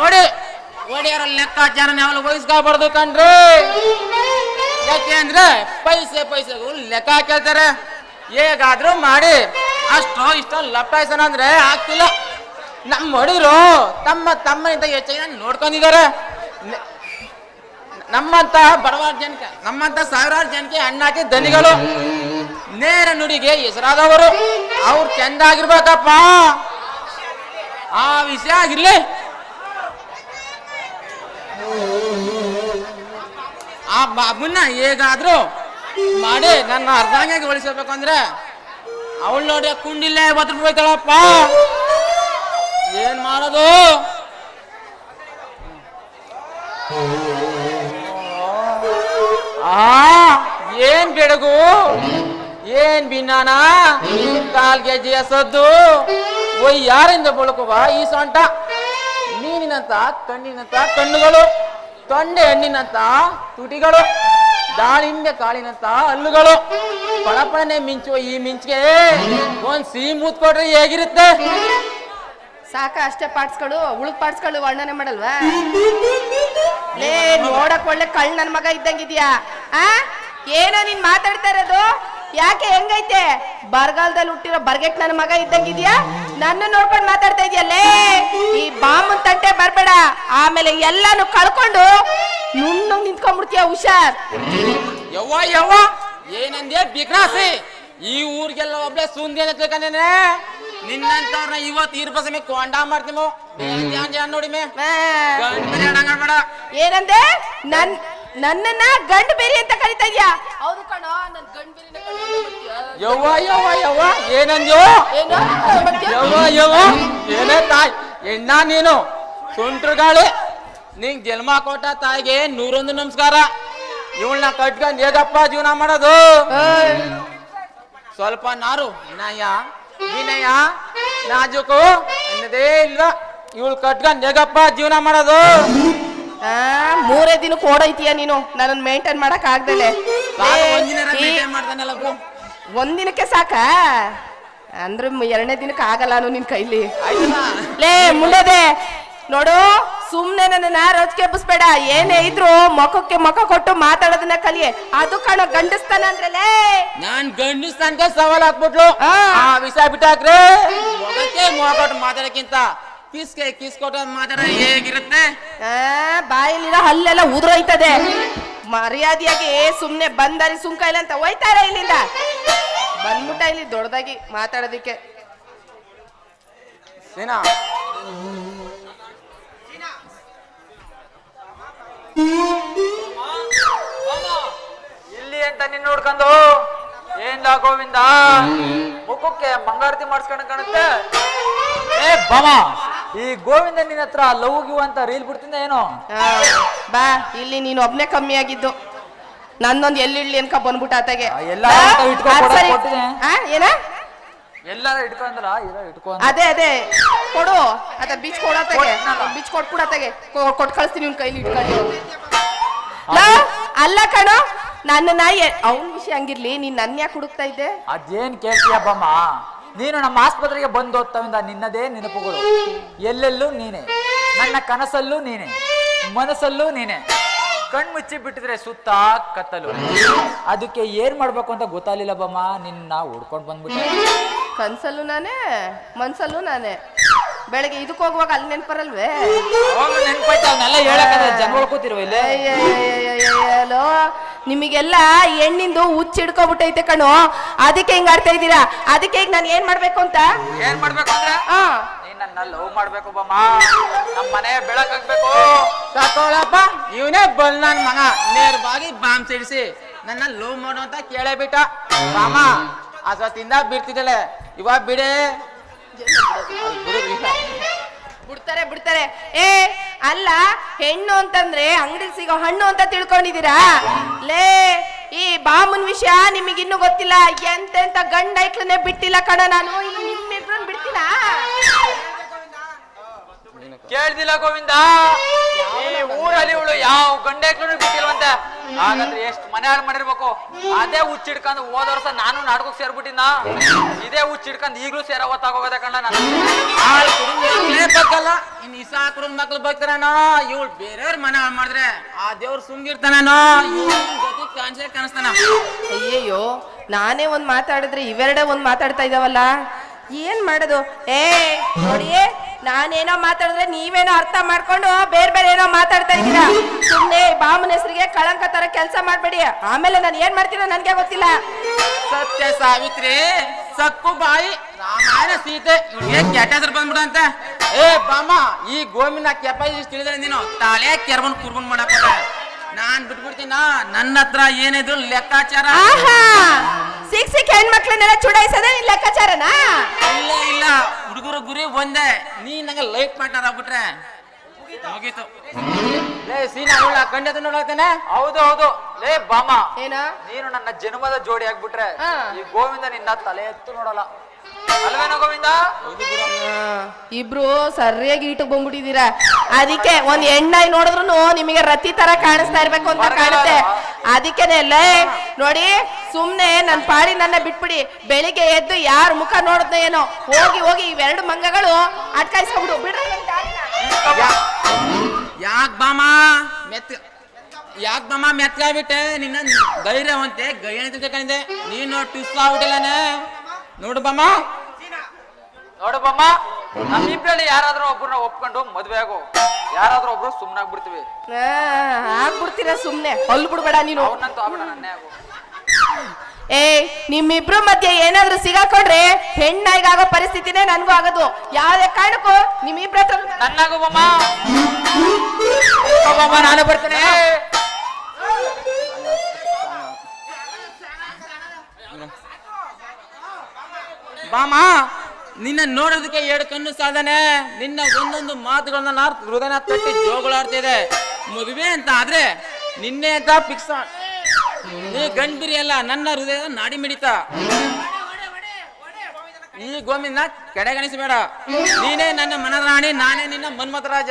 ನೋಡಿ. ಒಡೆಯರ ಲೆಕ್ಕಾಚಾರ ನಾವೆಲ್ಲ ವಹಿಸ್ಕೋಬಾರ್ದು ಕಣ್ರಿ. ಯಾಕೆ ಅಂದ್ರೆ ಪೈಸೆ ಪೈಸೆ ಲೆಕ್ಕ ಕೇಳ್ತಾರೆ ಹೇಗಾದ್ರೂ ಮಾಡಿ. ಅಷ್ಟು ಇಷ್ಟ ಲಪ್ಪಾಯ್ಸನ ಅಂದ್ರೆ ಆಗ್ತಿಲ್ಲ ನಮ್ಮ ಹೊಡಿದ್ರು ತಮ್ಮ ತಮ್ಮನಿಂದ ಹೆಚ್ಚಾಗಿ ನೋಡ್ಕೊಂಡಿದ್ದಾರೆ. ನೆ- ನಮ್ಮಂತ ಬಡವಾರ ಜನಕ್ಕೆ, ನಮ್ಮಂತ ಸಾವಿರಾರು ಜನಕ್ಕೆ ಅಣ್ಣಾಕಿ ದನಿಗಳು ನೇರ ನುಡಿಗೆ ಹೆಸರಾದವರು. ಅವ್ರು ಚೆಂದಾಗಿರ್ಬೇಕಪ್ಪ. ಆ ವಿಷಯ ಆಗಿರ್ಲಿ. ಆ ಬಾಬುನ್ನ ಹೇಗಾದ್ರೂ ಮಾಡಿ ನನ್ನ ಅರ್ಧಾಂಗಿಗೆ ಉಳಿಸಬೇಕು ಅಂದ್ರೆ ಅವಳು ನೋಡಿ ಕುಂಡಿಲ್ಲೇ ಬದ್ರ ಹೋಯ್ತಾಳಪ್ಪ. ಏನ್ ಮಾಡೋದು? ಆ, ಏನ್ ಬೆಡಗು? ಏನ್ ಬಿನ್ನಾನ? ಕಾಲ್ ಗೆಜ್ಜೆಯ ಸದ್ದು ಓಯ್ ಯಾರಿಂದ ಬಳಕುವ ಈ ಸೊಂಟ. ನೀನಿನಂತ ಕಣ್ಣಿನಂತ ಕಣ್ಣುಗಳು. ತೊಂಡೆ ಹಣ್ಣಿನಂತ ತುಟಿಗಳು, ದಾಳಿಂಬೆ ಕಾಳಿನಂತ ಹಲ್ಲುಗಳು. ಪಳಪಳನೆ ಮಿಂಚುವ ಈ ಮಿಂಚಿಗೆ ಒಂದ್ ಸಿಹಿ ಮೂತ್ ಕೊಟ್ರೆ ಹೇಗಿರುತ್ತೆ? ಸಾಕ ಅಷ್ಟೇ ಪಾರ್ಟ್ಸ್ಗಳು ಉಳಿದ ಪಾರ್ಟ್ಸ್ಗಳು ವರ್ಣನೆ ಮಾಡಲ್ವಾ? ಲೇ, ನೋಡಕ್ ಒಳ್ಳೆ ಕಳ್ ನನ್ ಮಗ ಇದ್ದಂಗಿದ್ಯಾ ಆ? ಏನೋ ನೀನ್ ಮಾತಾಡ್ತಾ ಇರೋದು? ಯಾಕೆ ಹೆಂಗೈತೆ? ಬರಗಾಲದಲ್ಲಿ ಹುಟ್ಟಿರೋ ಬರ್ಗೆಟ್ ನನ್ನ ಮಗ ಇದ್ದಂಗಿದ್ಯಾ ನನ್ನ ನೋಡ್ಕೊಂಡು ಮಾತಾಡ್ತಾ ಇದೆಯಲ್ಲೇ ಈ ಬಾಂಬನ್ ತಂಟೆ ಬರ್ಬೇಡ. ಆಮೇಲೆ ಎಲ್ಲಾನು ಕಳ್ಕೊಂಡು ನುಣ್ಣಗ್ ನಿಂತ್ಕೊಂಡ್ಬಿಡ್ತೀಯ ಹುಷಾರ್. ಯವ್ವ ಯವ್ವ ಏನಂದೆ ಬಿಗ್ನಾಸಿ? ಈ ಊರಿಗೆಲ್ಲ ಒಬ್ಳೆ ಸುಂದಿ ಅಂತ ತಿಳ್ಕೊಂಡೇನೆ? ನಿನ್ನಂತವ್ರನ್ನ ಇವತ್ತು ಇರ್ಬ ಸಮಯ ಕೊಂಡ ಮಾಡ್ತೀಮೋ ನೋಡಿ ಮೇ. ಏನಂದೆ? ನನ್ ನನ್ನನ್ನ ಗಂಡು ಬೇರೆ ಅಂತ ಕರಿತಾ ಇದ್ಯಾ. ಯವ್ವ ಯವ್ವ ಯವ್ವ ಏನಂದ್ಯೋ? ಏನು? ಯವ್ವ ಯವ್ವ ಏನೇ ತಾಯಿ ಎಣ್ಣ ನೀನು ಸುಂಟ್ರ ಗಾಳಿ ನಿಂಗ್ ಜನ್ಮ ಕೊಟ್ಟ ತಾಯಿಗೆ ನೂರೊಂದು ನಮಸ್ಕಾರ. ಇವಳನ್ನ ಕಟ್ಕೊಂಡ್ ಹೇಗಪ್ಪ ಜೀವನ ಮಾಡೋದು? ಸ್ವಲ್ಪ ನಾರು ವಿನಯ ವಿನಯ ನಾಜುಕು ಅನ್ನದೇ ಇಲ್ಲ ಇವಳು ಕಟ್ಕೊಂಡ್ ಹೇಗಪ್ಪ ಜೀವನ ಮಾಡೋದು? ಆ, ಮೂರೇ ದಿನಕ್ಕೆ ಓಡೈತೀಯ ನೀನು? ನನ್ನ ಮೇಂಟೈನ್ ಮಾಡಕ್ ಆಗ್ದಲೆ ಮಾಡ್ತಾನಲ್ಲ. ಒಂದಿನಕ್ಕೆ ಸಾಕ? ಅಂದ್ರೆ ಎರಡನೇ ದಿನಕ್ಕೆ ಆಗಲ್ಲ ಅನು ನಿನ್ ಕೈಲಿ? ಲೇ ಮುಂಡದೆ ನೋಡು ಸುಮ್ನೆ ನನ್ನ ರೋಜಿಗೆ ಎಬ್ಬಿಸ್ಬೇಡ. ಏನೇ ಇದ್ರು ಮುಖಕ್ಕೆ ಮುಖ ಕೊಟ್ಟು ಮಾತಾಡೋದನ್ನ ಕಲಿಯೆ. ಅದು ಕಾಣೋ ಗಂಡಸ್ತಾನ ಅಂದ್ರಲೇ ನಾನ್ ಗಂಡಸ್ತಾನ್ಗೆ ಸವಾಲ್ ಹಾಕ್ಬಿಟ್ಲು. ಆ. ವಿಷಯ ಬಿಟ್ಟಾಕ್ರೆ? ಕೊಟ್ಟು ಮಾತಾಡಕ್ಕಿಂತ ಕಿಸ್ಕೆ ಕಿಸ್ ಕೊಟ್ಟು ಮಾತಾಡ ಹೇಗಿರುತ್ತೆ? ಆ, ಬಾಯಲ್ಲಿರೋ ಹಲ್ಲೆಲ್ಲ ಉದುರೋಯ್ತದೆ. ಮರ್ಯಾದೆಯಾಗಿ ಸುಮ್ನೆ ಬಂದರಿ ಸುಂಕ ಇಲ್ಲ ಅಂತ ಹೋಯ್ತಾರ ಇಲ್ಲಿಂದ. ಬಂದ್ಬಿಟ್ಟ ಇಲ್ಲಿ ದೊಡ್ಡದಾಗಿ ಮಾತಾಡೋದಿಕ್ಕೆ. ಸೀನಾ. ಇಲ್ಲಿ ಅಂತ ನಿನ್ನ ನೋಡ್ಕೊಂಡು? ಏನ್ ಗೋವಿಂದ? ಮುಖಕ್ಕೆ ಬಂಗಾರತಿ ಮಾಡಿಸ್ಕೊಂಡು ಕಾಣುತ್ತೆ? ಏ ಬಾಮ. ಈ ಗೋವಿಂದ ನಿನ್ನ ಹತ್ರ ಲವ್ ಗಿವ್ ಅಂತ ರೀಲ್ ಬಿಡ್ತಿದ್ದ ಏನು? ಬಾ. ಇಲ್ಲಿ ನೀನು ಒಬ್ನೇ ಕಮ್ಮಿ ಆಗಿದ್ದು. ನನ್ನೊಂದ್ ಎಲ್ಲಿಡ್ಲಿ ಅನ್ಕ ಬಂದ್ಬಿಟ್ಟ ಆತಾಗೆ. ಆ, ಎಲ್ಲ ಅಂತ ಇಟ್ಕೊ ಆ, ಕೊಡಕ್ ಸರಿ. ಕೊಟ್ಟಿದೆ. ಆ, ಏನ? ಎಲ್ಲಾರ ಇಟ್ಕೊಂಡ್ರ? ಇರ ಇಟ್ಕೊ ಅದೇ ಅದೇ. ಕೊಡು. ಅದ ಬೀಚ್ ಕೊಡತ್ತಾಗೆ ಕೊಟ್ನಲ್ಲ. ಬೀಚ್ ಕೊಟ್ಬಿಡತ್ತಾಗೆ ಕೊಟ್ ಕಳಿಸ್ತೀನಿ ನಿನ್ ಕೈಲಿ ಇಟ್ಕೊಂಡು. ಲೋ, ಅಲ್ಲ ಕಣೋ. ನನ್ನ ನಾಯಿ ಅವನ್ ವಿಷಯ ಹಂಗಿರ್ಲಿ ನೀನ್ ನನ್ನ ಯಾಕೆ ಹುಡುಕ್ತಾ ಇದ್ದೆ? ಅದೇನ್ ಕೇಳ್ತೀಯ ಬಮ್ಮ ನೀನು ನಮ್ಮ ಆಸ್ಪತ್ರೆಗೆ ಬಂದು ಹೋಗ್ತಾವಿಂದ ನಿನ್ನದೇ ನೆನಪುಗಳು. ಎಲ್ಲೆಲ್ಲೂ ನೀನೆ. ನನ್ನ ಕನಸಲ್ಲೂ ನೀನೆ. ಮನಸ್ಸಲ್ಲೂ ನೀನೆ. ಕಣ್ಮುಚ್ಚಿ ಬಿಟ್ಟಿದ್ರೆ ಸುತ್ತ ಕತ್ತಲು. ಅದಕ್ಕೆ ಏನ್ ಮಾಡ್ಬೇಕು ಅಂತ ಗೊತ್ತಾಗ್ಲಿಲ್ಲ ಬಮ್ಮ. ನಿನ್ನ ಹುಡ್ಕೊಂಡ್ ಬಂದ್ಬಿಟ್ಟೆ. ಕನ್ಸಲ್ಲೂ ನಾನೇ ಮನ್ಸಲ್ಲೂ ನಾನೇ. ಬೆಳಗ್ಗೆ ಇದಕ್ಕೆ ಹೋಗುವಾಗ ಅಲ್ಲಿ ನೆನ್ಪರಲ್ವೇ? ಅವಾಗ ನೆನ್ಪಾಯ್ತು ಅವನ್ನೆಲ್ಲ ಹೇಳಕ್ಕೆ ಜನಗಳು ಕೂತಿರುವ ಇಲ್ಲೇ. ಅಯ್ಯಯ್ಯಯ್ಯಯ್ಯಯ್ಯಲೋ, ನಿಮಗೆಲ್ಲ ಹೆಣ್ಣಿಂದು ಹುಚ್ಚ ಹಿಡ್ಕೊಬಿಟ್ಟೈತೆ ಕಣೋ ಅದಕ್ಕೆ ಹಿಂಗ್ ಆಡ್ತಾ ಇದ್ದೀರಾ ಅದಕ್ಕೆ ಈಗ ನಾನು ಏನ್ ಮಾಡ್ಬೇಕು ಅಂತ ಏನ್ ಮಾಡ್ಬೇಕು ಅಂದ್ರೆ ನೀನ್ ನನ್ನ ಲವ್ ಮಾಡ್ಬೇಕು ಬಮ್ಮ ನಮ್ಮ ಮನೆ ಬೆಳಕಾಗ್ಬೇಕು ತಕೊಳಪ್ಪ ಇವನೇ ಬಲ್ ನನ್ ಮಗ. ನೇರವಾಗಿ ಬಾಂಬ್ ಸಿಡಿಸಿ ನನ್ನ ಲವ್ ಮಾಡು ಅಂತ ಕೇಳೇ ಬಿಟ್ಟ. ಮಾಮ ಆ ಸತ್ತಿಂದ ಬಿಡ್ತಿದ್ದಳೆ ಇವಾಗ ಬಿಡೆ. ಬಿಡ್ತಾರೆ ಬಿಡ್ತಾರೆ. ಏ ಅಲ್ಲ ಹೆಣ್ಣು ಅಂತಂದ್ರೆ ಅಂಗಡಿ ಸಿಗೋ ಹಣ್ಣು ಅಂತ ತಿಳ್ಕೊಂಡಿದ್ದೀರಾ? ಲೇ ಈ ಬಾಮನ್ ವಿಷಯ ನಿಮಗಿನ್ನೂ ಗೊತ್ತಿಲ್ಲ. ಎಂತೆಂತ ಗಂಡ ಐಕ್ಲನೆ ಬಿಟ್ಟಿಲ್ಲ ಕಣ ನಾನು. ಇನ್ನು ನಿಮ್ಮಿಬ್ರನ್ನ ಬಿಡ್ತೀನಾ? ಕೇಳ್ದಿಲ್ಲ ಗೋವಿಂದ. ಈ ಊರಲ್ಲಿ ಇವಳು ಯಾವ ಗಂಡೆಕ್ಳು ಬಿಟ್ಟಿಲ್ವಂತೆ ಹಾಗಾದ್ರೆ ಎಷ್ಟು ಮನೆ ಹಾಳು ಮಾಡಿರ್ಬೇಕು? ಅದೇ ಹುಚ್ಚಿಡ್ಕೊಂಡು ಹೋದ ವರ್ಷ ನಾನು ನಾಟಕಕ್ಕೆ ಸೇರ್ಬಿಟ್ಟಿನ ಇದೇ ಹುಚ್ಚಿಡ್ಕೊಂಡು ಈಗಲೂ ಸೇರ ಹೊತ್ತಾಗೋಗದೆ ಕಣ್ಣ ನಾನು. ಹಾಳು ಕುಡಿಲೇಬೇಕಲ್ಲ ಇನ್ನು ಇಸಾಕ್ರ ಮಕ್ಳು ಬರ್ತಾನೋ ಇವಳು ಬೇರೆಯವ್ರ ಮನೆ ಹಾಳು ಮಾಡಿದ್ರೆ ಆ ದೇವ್ರು ಸುಂಗಿರ್ತಾನ ಜೊತೆ ಕಾಣಿಸೇ ಕಾಣಿಸ್ತಾನ. ಅಯ್ಯಯ್ಯೋ ನಾನೇ ಒಂದ್ ಮಾತಾಡಿದ್ರೆ ಇವೆರಡೇ ಒಂದ್ ಮಾತಾಡ್ತಾ ಇದಾವಲ್ಲ? ಏನ್ ಮಾಡೋದು? ಏ ನೋಡಿ ನಾನೇನೋ ಮಾತಾಡಿದ್ರೆ ನೀವೇನೋ ಅರ್ಥ ಮಾಡ್ಕೊಂಡು ಬೇರೆ ಬೇರೆ ಏನೋ ಮಾತಾಡ್ತಾ ಇದ್ದೀರಾ? ಸುಮ್ನೆ ಬಾಮನ ಹೆಸರಿಗೆ ಕಳಂಕ ತರ ಕೆಲಸ ಮಾಡ್ಬೇಡಿ. ಆಮೇಲೆ ನಾನು ಏನ್ ಮಾಡ್ತೀನೋ ನನ್ಗೆ ಗೊತ್ತಿಲ್ಲ. ಸತ್ಯ ಸಾವಿತ್ರಿ ಸಕ್ಕು ಬಾಯಿ ರಾಮಾಯಣ ಸೀತೆ ಇವ್ರಿಗೆ ಕೆಟ್ಟ ಬಂದ್ಬಿಡಂತ? ಏ ಬಾಮ ಈ ಗೋಮಿನ ಕೆಪಾಸಿಟಿ ತಿಳಿದ್ರೆ ನೀನು ತಾಳೆ ಕೆರ್ಬನ್ ಕುರ್ಬನ್ ಮಾಡಕ್ಕ ನಾನ್ ಬಿಟ್ಬಿಡ್ತೀನ? ನನ್ನ ಹತ್ರ ಏನಿದ್ರು ಲೆಕ್ಕಾಚಾರ. ಸಿಕ್ ಸಿಕ್ ಹೆಣ್ಮಕ್ಳನ್ನೆಲ್ಲ ಚುಡಾಯಿಸೋದೇ ನಿನ್ ಲೆಕ್ಕಾಚಾರನಾ? ಇಲ್ಲ ಇಲ್ಲ. ಹುಡುಗರ ಗುರಿ ಒಂದೇ. ನೀ ನಂಗೆ ಲೈಟ್ ಪಾರ್ಟ್ನರ್ ಆಗ್ಬಿಟ್ರೆ. ಮುಗೀತು. ಲೇ ಸೀನಾ ಅವಳ ಕಂಡದ ನೋಡತ್ತೇನೆ ಹೌದು ಹೌದು. ಲೇ ಬಾಮ. ಏನ? ನೀನು ನನ್ನ ಜನ್ಮದ ಜೋಡಿ ಆಗ್ಬಿಟ್ರೆ ಹಾ. ಈ ಗೋವಿಂದ ನಿನ್ನ ತಲೆ ಎತ್ತು ನೋಡಲ್ಲ. ಅಲ್ವೇನೋ ಗೋವಿಂದ? ಇಬ್ರು ಸರಿಯಾಗಿ ಈಟಕ್ ಬಂದ್ಬಿಟ್ಟಿದೀರಾ ಅದಕ್ಕೆ ಒಂದ್ ಎಣ್ಣಾಯಿ ನೋಡಿದ್ರು ನಿಮಗೆ ರತಿ ತರ ಕಾಣಿಸ್ತಾ ಇರ್ಬೇಕು ಅಂತ ಕಾಣುತ್ತೆ. ಅದಕ್ಕೇನೆ ಲೇ ನೋಡಿ ಸುಮ್ನೆ ನನ್ನ ಪಾಡಿ ನನ್ನ ಬಿಟ್ಬಿಡಿ. ಬೆಳಿಗ್ಗೆ ಎದ್ದು ಯಾರ ಮುಖ ನೋಡಿದ್ನ ಏನೋ ಹೋಗಿ ಹೋಗಿ ಇವೆರಡು ಮಂಗಗಳು ಅಟ್ಕಾಯಿಸ್ಕೊಂಡು ಬಿಡ್ರಿ ಯಾಕ ದಾರಿನ. ಯಾಕ್ ಬಾಮ? ಮೆತ್ ಯಾಕ್ ಬಾಮ? ಮೆತ್ಕಾಗ್ಬಿಟ್ಟೆ ನಿನ್ನ ಧೈರ್ಯವಂತೆ ಗೈಯ ಕಂಡಿದೆ ನೀನು ಟಿಸ್ ಆಗ್ಬಿಟ್ಟಿಲ್ಲನೆ ನೋಡು ಬಾಮ. ನೋಡು ಬಮ್ಮ ನಮ್ಮಿಬ್ರಲ್ಲಿ ಯಾರಾದ್ರೂ ಒಬ್ಬರನ್ನ ಒಪ್ಕೊಂಡು ಮದ್ವೆ ಆಗು ಯಾರಾದ್ರೂ ಒಬ್ರು ಸುಮ್ನಾಗ್ ಬಿಡ್ತೀವಿ. ಆಗ್ಬಿಡ್ತೀರ ಸುಮ್ನೆ? ಹೊಲ್ ಬಿಡ್ಬೇಡ ನೀನು. ಅವನಂತೂ ಆಗ್ಬಿಡ ನನ್ನೇ ಆಗು. ಏ ನಿಮ್ಮಿಬ್ರು ಮಧ್ಯೆ ಏನಾದ್ರೂ ಸಿಗಾಕೊಂಡ್ರೆ ಹೆಣ್ಣಾಗಾಗೋ ಪರಿಸ್ಥಿತಿನೇ ನನ್ಗೂ ಆಗೋದು. ಯಾವ್ದೇ ಕಾರಣಕ್ಕೂ ನಿಮ್ಮಿಬ್ರ ಹತ್ರ ನನ್ನಾಗು ಬಮ್ಮ. ಬಮ್ಮ ನಾನು ಬರ್ತೇನೆ. ಬಾಮ. ನಿನ್ನ ನೋಡೋದಕ್ಕೆ ಎರಡು ಕಣ್ಣು ಸಾಧನೆ. ನಿನ್ನ ಒಂದೊಂದು ಮಾತುಗಳನ್ನ ಹೃದಯನ ತಟ್ಟಿ ಜೋಗಳಾಡ್ತಿದೆ. ಮದುವೆ ಅಂತ ಆದ್ರೆ ನಿನ್ನೆ ಅಂತ ಫಿಕ್ಸ್ ನೀ ಗಂಡ್ಬಿರಿ ಅಲ್ಲ ನನ್ನ ಹೃದಯದ ನಾಡಿ ಮಿಡಿತ. ಈ ಗೋಮಿನ ಕೆಡೆಗಣಿಸಬೇಡ. ನೀನೇ ನನ್ನ ಮನರಾಣಿ, ನಾನೇ ನಿನ್ನ ಮನ್ಮಥ ರಾಜ